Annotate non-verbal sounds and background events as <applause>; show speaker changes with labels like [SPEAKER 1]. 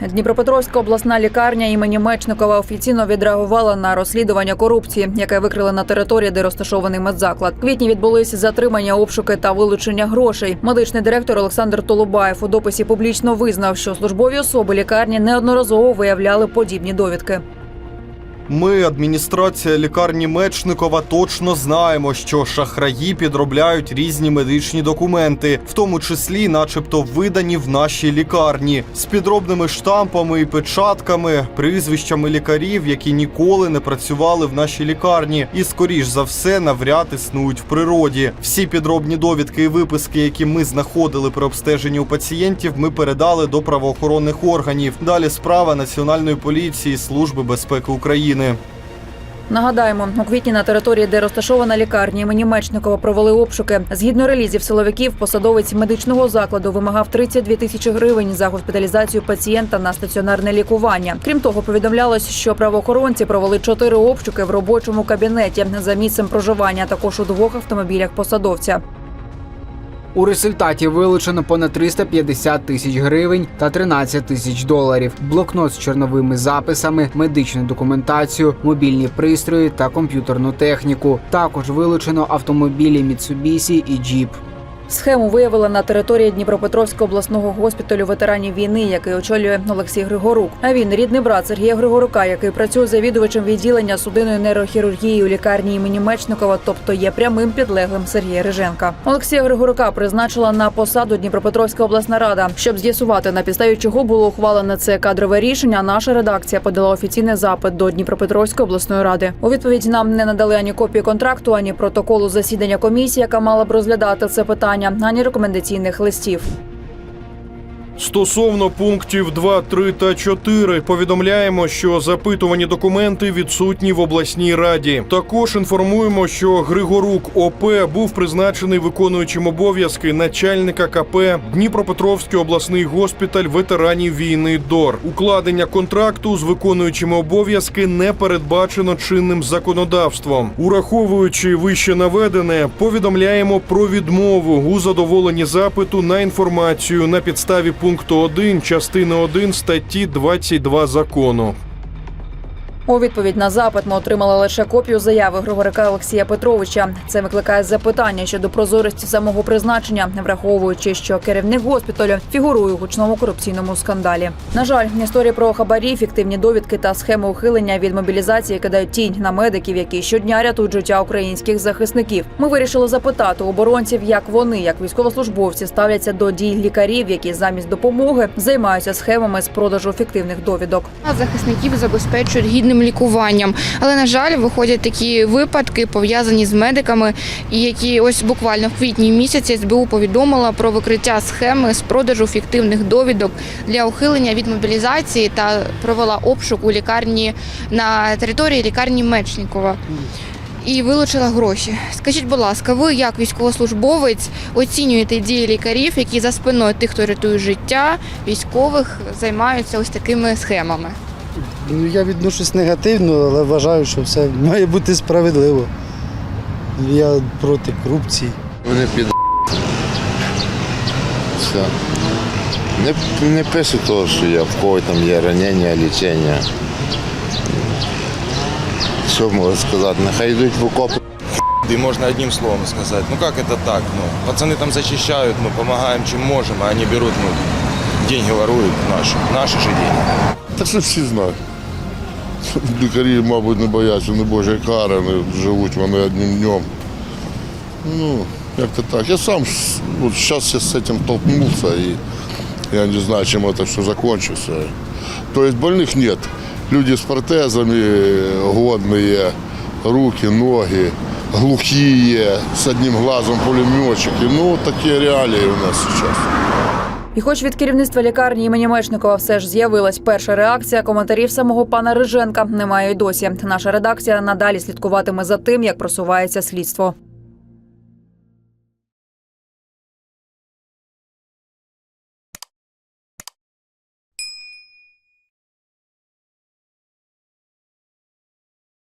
[SPEAKER 1] Дніпропетровська обласна лікарня імені Мечникова офіційно відреагувала на розслідування корупції, яке викрили на території, де розташований медзаклад. Квітні відбулися затримання, обшуки та вилучення грошей. Медичний директор Олександр Толубаєв у дописі публічно визнав, що службові особи лікарні неодноразово виявляли подібні довідки.
[SPEAKER 2] Ми, адміністрація лікарні Мечникова, точно знаємо, що шахраї підробляють різні медичні документи, в тому числі, начебто, видані в нашій лікарні, з підробними штампами і печатками, прізвищами лікарів, які ніколи не працювали в нашій лікарні, і скоріш за все навряд існують в природі. Всі підробні довідки і виписки, які ми знаходили при обстеженні у пацієнтів, ми передали до правоохоронних органів. Далі справа Національної поліції Служби безпеки України.
[SPEAKER 1] Нагадаємо, у квітні на території, де розташована лікарня імені Мечникова, провели обшуки. Згідно релізів силовиків, посадовець медичного закладу вимагав 32 тисячі гривень за госпіталізацію пацієнта на стаціонарне лікування. Крім того, повідомлялось, що правоохоронці провели чотири обшуки в робочому кабінеті за місцем проживання, а також у двох автомобілях посадовця.
[SPEAKER 3] У результаті вилучено понад 350 тисяч гривень та 13 тисяч доларів, блокнот з чорновими записами, медичну документацію, мобільні пристрої та комп'ютерну техніку. Також вилучено автомобілі Mitsubishi і Jeep.
[SPEAKER 1] Схему виявили на території Дніпропетровського обласного госпіталю ветеранів війни, який очолює Олексій Григорук. А він рідний брат Сергія Григорука, який працює завідувачем відділення судинної нейрохірургії у лікарні імені Мечникова, тобто є прямим підлеглим Сергія Риженка. Олексія Григорука призначила на посаду Дніпропетровська обласна рада, щоб з'ясувати на підставі чого було ухвалене це кадрове рішення. Наша редакція подала офіційний запит до Дніпропетровської обласної ради. У відповідь нам не надали ані копії контракту, ані протоколу засідання комісії, яка мала б розглядати це питання, ані рекомендаційних листів.
[SPEAKER 4] Стосовно пунктів 2, 3 та 4 повідомляємо, що запитувані документи відсутні в обласній раді. Також інформуємо, що Григорук ОП був призначений виконуючим обов'язки начальника КП Дніпропетровський обласний госпіталь ветеранів війни ДОР. Укладення контракту з виконуючими обов'язки не передбачено чинним законодавством. Ураховуючи вище наведене, повідомляємо про відмову у задоволенні запиту на інформацію на підставі пункту 1 частини 1 статті 22 закону.
[SPEAKER 1] У відповідь на запит ми отримали лише копію заяви Григорика Олексія Петровича. Це викликає запитання щодо прозорості самого призначення, враховуючи, що керівник госпіталю фігурує у гучному корупційному скандалі. На жаль, історії про хабарі, фіктивні довідки та схеми ухилення від мобілізації кидають тінь на медиків, які щодня рятують життя українських захисників. Ми вирішили запитати оборонців, як вони, як військовослужбовці, ставляться до дій лікарів, які замість допомоги займаються схемами з продажу фіктивних довідок.
[SPEAKER 5] захисників забезпечують гідним лікуванням. Але на жаль, виходять такі випадки, пов'язані з медиками, і які ось буквально в квітні місяці СБУ повідомила про викриття схеми з продажу фіктивних довідок для ухилення від мобілізації та провела обшук у лікарні на території лікарні Мечникова. І вилучила гроші. Скажіть, будь ласка, ви як військовослужбовець оцінюєте дії лікарів, які за спиною тих, хто рятує життя військових, займаються ось такими схемами?
[SPEAKER 6] Ну, я відношусь негативно, але вважаю, що все має бути справедливо. Я проти корупції.
[SPEAKER 7] Вони під все. Не, не пишу того, що я в кого там є ранення, лічення. Що можу сказати? Нехай йдуть в окопи.
[SPEAKER 8] И можно одним словом сказать. Ну как это так? Ну, пацаны там защищают, мы помогаем чем можем, а они берут, ну, деньги воруют наши, наши же деньги.
[SPEAKER 9] Та це всі знають. <laughs> Лікарі, мабуть, не бояться не Божої кари, не живуть вони одним днем. Ну, як то так. Я сам с- вот сейчас я с этим толкнулся, и я не знаю, чем это все закончится. То есть больных нет. Люди с протезами годные, руки, ноги, глухие, с одним глазом пулеметчики. Ну, такие реалии у нас сейчас.
[SPEAKER 1] І хоч від керівництва лікарні імені Мечникова все ж з'явилась перша реакція, коментарів самого пана Риженка немає й досі. Наша редакція надалі слідкуватиме за тим, як просувається слідство.